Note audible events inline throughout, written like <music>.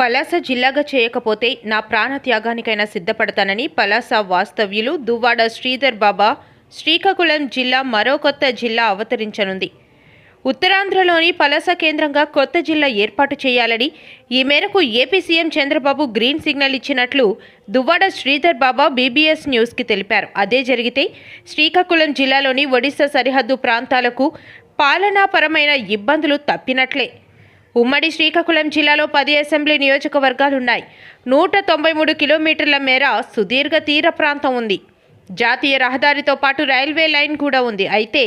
పలాస జిల్లాగా చేయకపోతే నా ప్రాణ త్యాగానికైనా సిద్ధపడతానని పలాస వాస్తవ్యులు దువ్వాడ శ్రీధర్ బాబా శ్రీకాకుళం జిల్లా మరో కొత్త జిల్లా అవతరించనుంది. ఉత్తరాంధ్రలోని పలాస కేంద్రంగా కొత్త జిల్లా ఏర్పాటు చేయాలని ఈ మేరకు AP CM Chandrababu green signal ఇచ్చినట్లు దువ్వాడ శ్రీధర్ బాబా బీబీఎస్ న్యూస్కి తెలిపారు. అదే జరిగితే శ్రీకాకుళం జిల్లాలోని ఒడిశా సరిహద్దు ప్రాంతాలకు పాలనాపరమైన ఇబ్బందులు తప్పినట్లే. ఉమ్మడి శ్రీకాకుళం జిల్లాలో పది అసెంబ్లీ నియోజకవర్గాలున్నాయి. నూట తొంభై మూడు కిలోమీటర్ల మేర సుదీర్ఘ తీర ప్రాంతం ఉంది. జాతీయ రహదారితో పాటు రైల్వే లైన్ కూడా ఉంది. అయితే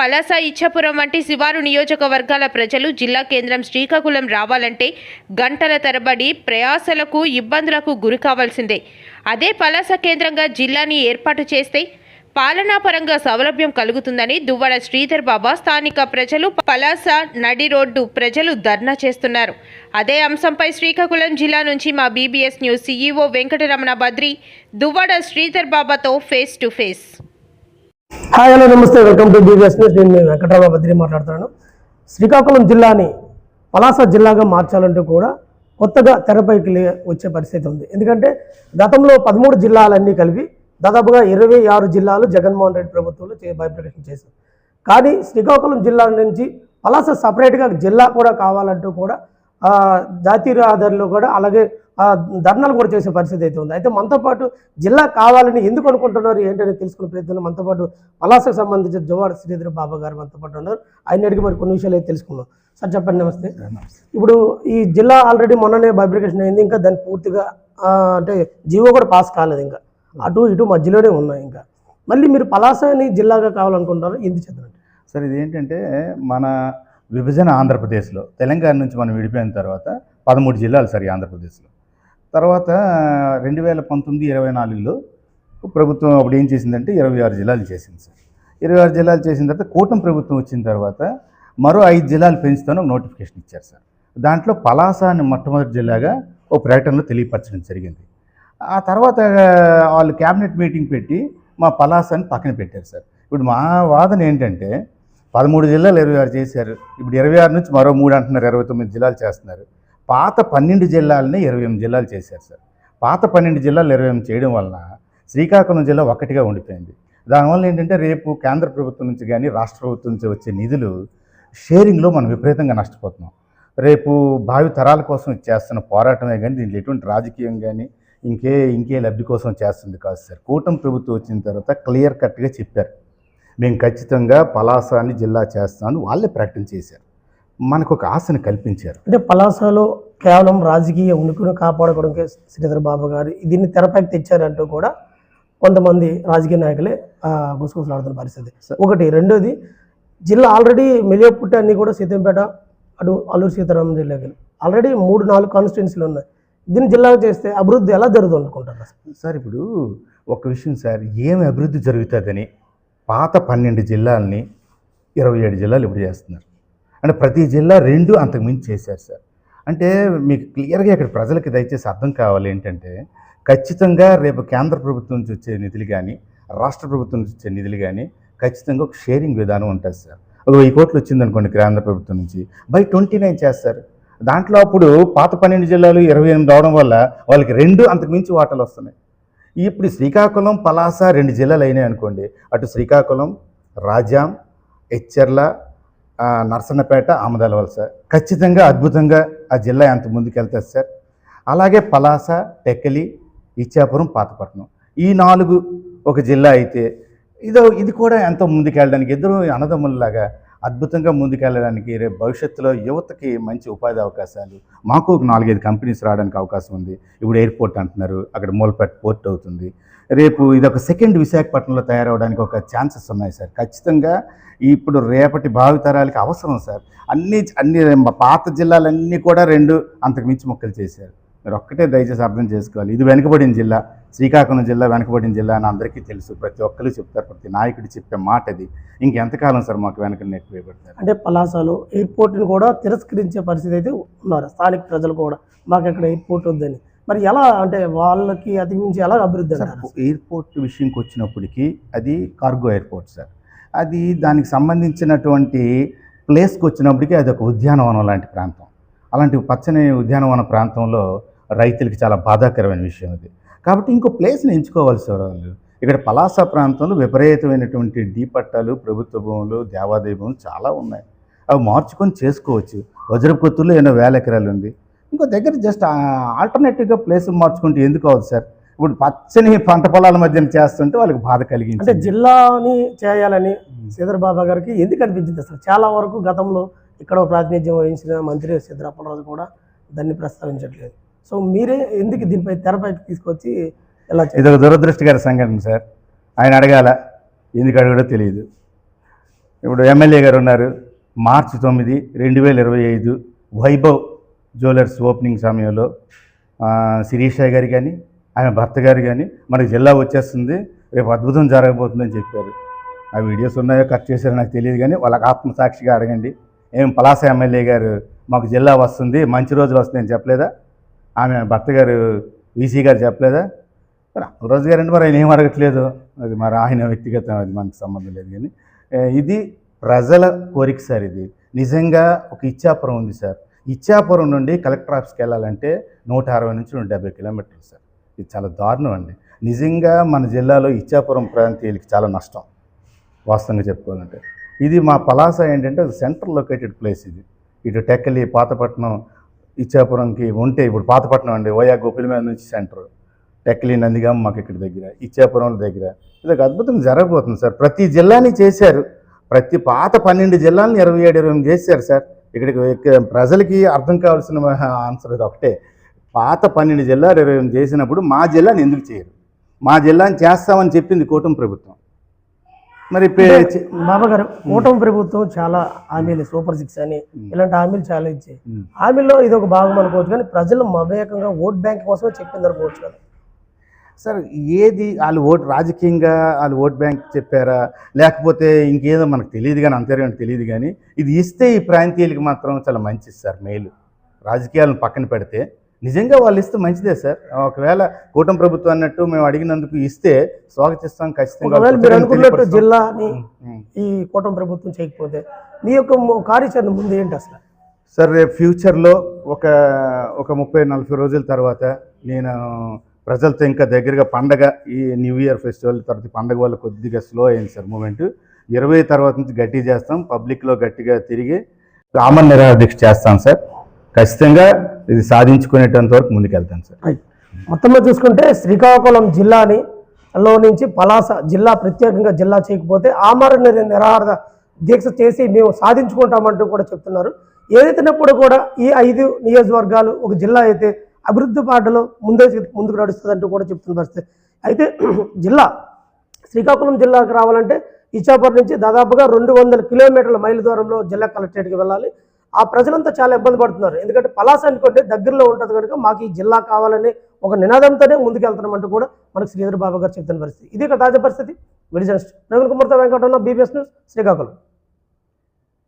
పలాస ఇచ్చాపురం వంటి శివారు నియోజకవర్గాల ప్రజలు జిల్లా కేంద్రం శ్రీకాకుళం రావాలంటే గంటల తరబడి ప్రయాసలకు ఇబ్బందులకు గురి కావాల్సిందే. అదే పలాస కేంద్రంగా జిల్లాని ఏర్పాటు చేస్తే పాలనాపరంగా సౌలభ్యం కలుగుతుందని దువ్వడ శ్రీధర్ బాబా స్థానిక ప్రజలు పలాస నడి రోడ్డు ప్రజలు ధర్నా చేస్తున్నారు. అదే అంశంపై శ్రీకాకుళం జిల్లా నుంచి మా BBS news CEO Venkataramana Badri Duvvada Sridhar బాబాతో face to face hi hello నమస్తే వెల్కమ్ టు బీబీఎస్ న్యూస్ నేను మీ వెంకటరామ బద్రి మాట్లాడుతున్నాను. శ్రీకాకుళం జిల్లాని పలాస జిల్లాగా మార్చాలంటూ కూడా కొత్తగా తెరపైకి వచ్చే పరిస్థితి ఉంది. ఎందుకంటే గతంలో పదమూడు జిల్లాలన్నీ కలిపి దాదాపుగా ఇరవై ఆరు జిల్లాలు జగన్మోహన్ రెడ్డి ప్రభుత్వంలో చే బైప్రకేషన్ చేశారు. కానీ శ్రీకాకుళం జిల్లా నుంచి పలాస సపరేట్గా జిల్లా కూడా కావాలంటూ కూడా జాతీయ రహదారిలో కూడా అలాగే ధర్నాలు కూడా చేసే పరిస్థితి అయితే ఉంది. అయితే మనతో పాటు జిల్లా కావాలని ఎందుకు అనుకుంటున్నారు ఏంటని తెలుసుకునే ప్రయత్నం మనతో పాటు పలాసకు సంబంధించిన జవాడ శ్రీధర్ బాబా గారు మనతో పాటు ఉన్నారు. ఆయన అడిగి మరి కొన్ని విషయాలు అయితే తెలుసుకుందాం. సార్ చెప్పండి నమస్తే. ఇప్పుడు ఈ జిల్లా ఆల్రెడీ మొన్ననే బైబ్రికేషన్ అయింది ఇంకా దాన్ని పూర్తిగా అంటే జీవో కూడా పాస్ కాలేదు ఇంకా. అటు ఇటు మధ్యలోనే ఉన్నాయి ఇంకా. మళ్ళీ మీరు పలాసని జిల్లాగా కావాలనుకుంటారు ఎందుకు చెప్తారండి సార్ ఇది ఏంటంటే మన విభజన ఆంధ్రప్రదేశ్లో తెలంగాణ నుంచి మనం విడిపోయిన తర్వాత పదమూడు జిల్లాలు సార్ ఈ ఆంధ్రప్రదేశ్లో. తర్వాత రెండు వేల పంతొమ్మిది ఇరవై నాలుగులో ప్రభుత్వం అప్పుడు ఏం చేసిందంటే ఇరవై ఆరు జిల్లాలు చేసింది సార్. ఇరవై ఆరు జిల్లాలు చేసిన తర్వాత కూటమి ప్రభుత్వం వచ్చిన తర్వాత మరో ఐదు జిల్లాలు పెంచుతాను ఒక నోటిఫికేషన్ ఇచ్చారు సార్. దాంట్లో పలాస అని మొట్టమొదటి జిల్లాగా ఓ ప్రకటనలో తెలియపరచడం జరిగింది. ఆ తర్వాత వాళ్ళు క్యాబినెట్ మీటింగ్ పెట్టి మా పలాస అని పక్కన పెట్టారు సార్. ఇప్పుడు మా వాదన ఏంటంటే పదమూడు జిల్లాలు ఇరవై ఆరు చేశారు. ఇప్పుడు ఇరవై ఆరు నుంచి మరో మూడు అంటున్నారు ఇరవై తొమ్మిది జిల్లాలు చేస్తున్నారు. పాత పన్నెండు జిల్లాలని ఇరవై ఎనిమిది జిల్లాలు చేశారు సార్. పాత పన్నెండు జిల్లాలు ఇరవై ఎనిమిది చేయడం వలన శ్రీకాకుళం జిల్లా ఒక్కటిగా ఉండిపోయింది. దానివల్ల ఏంటంటే రేపు కేంద్ర ప్రభుత్వం నుంచి కానీ రాష్ట్ర ప్రభుత్వం నుంచి వచ్చే నిధులు షేరింగ్లో మనం విపరీతంగా నష్టపోతున్నాం. రేపు భావి తరాల కోసం చేస్తున్న పోరాటమే కానీ దీంట్లో ఎటువంటి రాజకీయం కానీ ఇంకే ఇంకే లబ్ధి కోసం చేస్తుంది కాదు సార్. కూటమి ప్రభుత్వం వచ్చిన తర్వాత క్లియర్ కట్గా చెప్పారు. మేము ఖచ్చితంగా పలాసాని జిల్లా చేస్తామని వాళ్ళే ప్రకటన చేశారు. మనకు ఒక ఆశను కల్పించారు. అంటే పలాసలో కేవలం రాజకీయ ఉనికిని కాపాడుకోవడానికి శ్రీధర్ బాబు గారు దీన్ని తెరపైకి తెచ్చారంటూ కూడా కొంతమంది రాజకీయ నాయకులే గుసగుసలాడుతున్న పరిస్థితి. ఒకటి. రెండోది జిల్లా ఆల్రెడీ మెలియపుట్ట అన్ని కూడా సీతంపేట అటు అల్లూరు సీతారామం జిల్లాకి. ఆల్రెడీ మూడు నాలుగు కాన్స్టిట్యున్సీలు ఉన్నాయి. దీన్ని జిల్లాలో చేస్తే అభివృద్ధి ఎలా జరుగుతుంది అనుకుంటారు? సార్ ఇప్పుడు ఒక విషయం సార్ ఏమి అభివృద్ధి జరుగుతుందని పాత పన్నెండు జిల్లాలని ఇరవై ఏడు జిల్లాలు ఇప్పుడు చేస్తున్నారు. అంటే ప్రతి జిల్లా రెండు అంతకుమించి చేశారు సార్. అంటే మీకు క్లియర్గా ఇక్కడ ప్రజలకి దయచేసి అర్థం కావాలి ఏంటంటే ఖచ్చితంగా రేపు కేంద్ర ప్రభుత్వం నుంచి వచ్చే నిధులు కానీ రాష్ట్ర ప్రభుత్వం నుంచి వచ్చే నిధులు కానీ ఖచ్చితంగా ఒక షేరింగ్ విధానం ఉంటుంది సార్. ఒక వెయ్యి కోట్లు వచ్చింది అనుకోండి కేంద్ర ప్రభుత్వం నుంచి బై ట్వంటీ నైన్ చేస్తారు. దాంట్లో అప్పుడు పాత పన్నెండు జిల్లాలు ఇరవై ఎనిమిది రావడం వల్ల వాళ్ళకి రెండు అంతకుమించి వాటాలు వస్తున్నాయి. ఇప్పుడు శ్రీకాకుళం పలాస రెండు జిల్లాలు అయినాయి అనుకోండి. అటు శ్రీకాకుళం రాజాం హెచ్చర్ల నర్సన్నపేట ఆమదాల వలస ఖచ్చితంగా అద్భుతంగా ఆ జిల్లా ఎంత ముందుకెళ్తుంది సార్. అలాగే పలాస టెక్కలి ఇచ్చాపురం పాతపట్నం. ఈ నాలుగు ఒక జిల్లా అయితే ఇదో ఇది కూడా ఎంతో ముందుకెళ్ళడానికి ఇద్దరు అన్నదమ్ముల్లాగా అద్భుతంగా ముందుకెళ్ళడానికి రేపు భవిష్యత్తులో యువతకి మంచి ఉపాధి అవకాశాలు మాకు ఒక నాలుగైదు కంపెనీస్ రావడానికి అవకాశం ఉంది. ఇప్పుడు ఎయిర్పోర్ట్ అంటున్నారు అక్కడ మూలపేట పోర్ట్ అవుతుంది. రేపు ఇది ఒక సెకండ్ విశాఖపట్నంలో తయారవడానికి ఒక ఛాన్సెస్ ఉన్నాయి సార్. ఖచ్చితంగా ఇప్పుడు రేపటి భావితరాలకి అవసరం సార్. అన్ని అన్ని పాత జిల్లాలన్నీ కూడా రెండు అంతకు మించి మొక్కలు చేశారు. మీరు ఒక్కటే దయచేసి అర్థం చేసుకోవాలి. ఇది వెనుకబడిన జిల్లా శ్రీకాకుళం జిల్లా వెనుకబడిన జిల్లా అని అందరికీ తెలుసు. ప్రతి ఒక్కరు చెప్తారు ప్రతి నాయకుడు చెప్పే మాట అది ఇంకెంతకాలం సార్ మాకు వెనక నెట్ వేయబడతారు అంటే పలాసలో ఎయిర్పోర్ట్ని కూడా తిరస్కరించే పరిస్థితి అయితే ఉన్నారు. స్థానిక ప్రజలు కూడా మాకు అక్కడ ఎయిర్పోర్ట్ వద్దని. మరి ఎలా అంటే వాళ్ళకి అధిగమించి ఎలా అభివృద్ధి ఎయిర్పోర్ట్ విషయంకి వచ్చినప్పటికీ అది కార్గో ఎయిర్పోర్ట్ సార్. అది దానికి సంబంధించినటువంటి ప్లేస్కి వచ్చినప్పటికీ అది ఒక ఉద్యానవనం లాంటి ప్రాంతం. అలాంటి పచ్చని ఉద్యానవన ప్రాంతంలో రైతులకి చాలా బాధాకరమైన విషయం అది. కాబట్టి ఇంకో ప్లేస్ని ఎంచుకోవాలి సార్ వాళ్ళు ఇక్కడ పలాస ప్రాంతంలో విపరీతమైనటువంటి డీ పట్టాలు ప్రభుత్వ భూములు దేవాదాయ భూములు చాలా ఉన్నాయి. అవి మార్చుకొని చేసుకోవచ్చు. వజ్రపుత్తుల్లో ఎన్నో వేల ఎకరాలు ఉంది. ఇంకో దగ్గర జస్ట్ ఆల్టర్నేటివ్గా ప్లేస్ మార్చుకుంటే ఎందుకు అవ్వదు సార్? ఇప్పుడు పచ్చని పంట పొలాల మధ్యన చేస్తుంటే వాళ్ళకి బాధ అంటే కలిగింది జిల్లాని చేయాలని శ్రీధర్ బాబా గారికి ఎందుకు అనిపించింది అసలు? చాలా వరకు గతంలో ఇక్కడ ప్రాతినిధ్యం వహించిన మంత్రి సిద్ధరాపలరాజు కూడా దాన్ని ప్రస్తావించట్లేదు. సో మీరే ఎందుకు దీనిపై తెరపైకి తీసుకొచ్చి ఎలా ఇది ఒక దురదృష్టకర సంఘటన సార్. ఆయన అడగాల ఎందుకు అడగడో తెలియదు ఇప్పుడు ఎమ్మెల్యే గారు ఉన్నారు. మార్చి తొమ్మిది రెండు వేల ఇరవై ఐదు వైభవ్ జ్యువెలర్స్ ఓపెనింగ్ సమయంలో శిరీష గారు కానీ ఆయన భర్త గారు కానీ మనకి జిల్లా వచ్చేస్తుంది. రేపు అద్భుతం జరగబోతుందని చెప్పారు. ఆ వీడియోస్ ఉన్నాయో కట్ చేశారో నాకు తెలియదు కానీ వాళ్ళకి ఆత్మసాక్షిగా అడగండి. ఏం పలాస ఎమ్మెల్యే గారు మాకు జిల్లా వస్తుంది మంచి రోజులు వస్తుందని చెప్పలేదా? ఆమె భర్త గారు వీసీ గారు చెప్పలేదా? రోజు గారు అంటే మరి ఆయన ఏం అడగట్లేదు. అది మరి ఆయన వ్యక్తిగతం అది మనకు సంబంధం లేదు కానీ. ఇది ప్రజల కోరిక సార్ ఇది. నిజంగా ఒక ఇచ్చాపురం ఉంది సార్. ఇచ్చాపురం నుండి కలెక్టర్ ఆఫీస్కి వెళ్ళాలంటే నూట అరవై నుంచి నూట డెబ్బై కిలోమీటర్లు సార్. ఇది చాలా దారుణం అండి. నిజంగా మన జిల్లాలో ఇచ్చాపురం ప్రాంతీయులకి చాలా నష్టం. వాస్తవంగా చెప్పుకోవాలంటే. ఇది మా పలాస ఏంటంటే సెంటర్ లొకేటెడ్ ప్లేస్ ఇది. ఇటు టెక్కలి పాతపట్నం ఇచ్చాపురంకి ఉంటే ఇప్పుడు పాతపట్నం అండి ఓయా గోపిల మీద నుంచి సెంటర్. టెక్లీ నందిగామ మాకు ఇక్కడ దగ్గర ఇచ్చాపురం దగ్గర. ఇది ఒక అద్భుతం జరగబోతుంది సార్. ప్రతి జిల్లాని చేశారు. ప్రతి పాత పన్నెండు జిల్లాలను ఇరవై ఏడు ఇరవై ఎనిమిది చేశారు సార్. ఇక్కడికి ప్రజలకి అర్థం కావాల్సిన ఆన్సర్ ఇది ఒకటే. పాత పన్నెండు జిల్లాలు ఇరవై చేసినప్పుడు మా జిల్లాని ఎందుకు చేయరు? మా జిల్లాని చేస్తామని చెప్పింది కూటమి ప్రభుత్వం. మరి బాబా గారు కూటమి ప్రభుత్వం చాలా హామీలు సూపర్ సిక్స్ అని ఇలాంటి హామీలు చాలా ఇచ్చాయి. హామీల్లో ఇది ఒక భాగం అనుకోవచ్చు కానీ ప్రజలు మమేకంగా ఓట్ బ్యాంక్ కోసమే చెప్పింది అనుకోవచ్చు కదా. సార్ ఏది వాళ్ళు ఓటు రాజకీయంగా వాళ్ళు ఓట్ బ్యాంక్ చెప్పారా? లేకపోతే ఇంకేదో మనకు తెలియదు కానీ అంతర్యం తెలియదు కానీ ఇది ఇస్తే ఈ ప్రాంతీయులకి మాత్రం చాలా మంచిది సార్ మేలు. రాజకీయాలను పక్కన పెడితే నిజంగా వాళ్ళు ఇస్తే మంచిదే సార్. ఒకవేళ కూటమి ప్రభుత్వం అన్నట్టు మేము అడిగినందుకు ఇస్తే స్వాగతిస్తాం ఖచ్చితంగా మీరు అనుకున్నట్టు. జిల్లాని. ఈ కూటమి ప్రభుత్వం చేయకపోతే మీ యొక్క కార్యాచరణ ముందు ఏంటి అసలు? సార్ రేపు ఫ్యూచర్లో ఒక ఒక ముప్పై నలభై రోజుల తర్వాత నేను ప్రజలతో ఇంకా దగ్గరగా పండగ ఈ న్యూ ఇయర్ ఫెస్టివల్ తర్వాత పండగ వల్ల కొద్దిగా స్లో అయింది సార్ మూమెంట్. ఇరవై తర్వాత నుంచి గట్టి చేస్తాం. పబ్లిక్లో గట్టిగా తిరిగి కామన్ నిరాహార దీక్ష చేస్తాం సార్. ఖచ్చితంగా ఇది సాధించుకునేటంత వరకు ముందుకెళ్తాను సార్. మొత్తంలో మొత్తం చూసుకుంటే శ్రీకాకుళం జిల్లాని లో నుంచి పలాస జిల్లా ప్రత్యేకంగా జిల్లా చేయకపోతే ఆమరణ నిరాహార దీక్ష చేసి మేము సాధించుకుంటామంటూ కూడా చెప్తున్నారు. ఏదైతేనప్పుడు కూడా ఈ ఐదు నియోజకవర్గాలు ఒక జిల్లా అయితే అభివృద్ధి పాటలో ముందే ముందుకు నడుస్తుందంటూ కూడా చెప్తున్న పరిస్థితి. అయితే <clears throat> జిల్లా శ్రీకాకుళం జిల్లాకు రావాలంటే ఇచ్చాపూర్ నుంచి దాదాపుగా రెండు వందల కిలోమీటర్ల మైలు దూరంలో జిల్లా కలెక్టరేట్కి వెళ్ళాలి. ఆ ప్రజలంతా చాలా ఇబ్బంది పడుతున్నారు. ఎందుకంటే పలాస అనుకుంటే దగ్గరలో ఉంటుంది కనుక మాకు ఈ జిల్లా కావాలని ఒక నినాదంతోనే ముందుకెళ్తున్నామంటూ కూడా మనకు శ్రీధర్ బాబు గారు చెప్తున్న పరిస్థితి. ఇది ఇక తాజా పరిస్థితి. విడిజన్స్ ప్రవీణ్ కుమార్తో వెంకటరమణ బీబీఎస్ న్యూస్ శ్రీకాకుళం.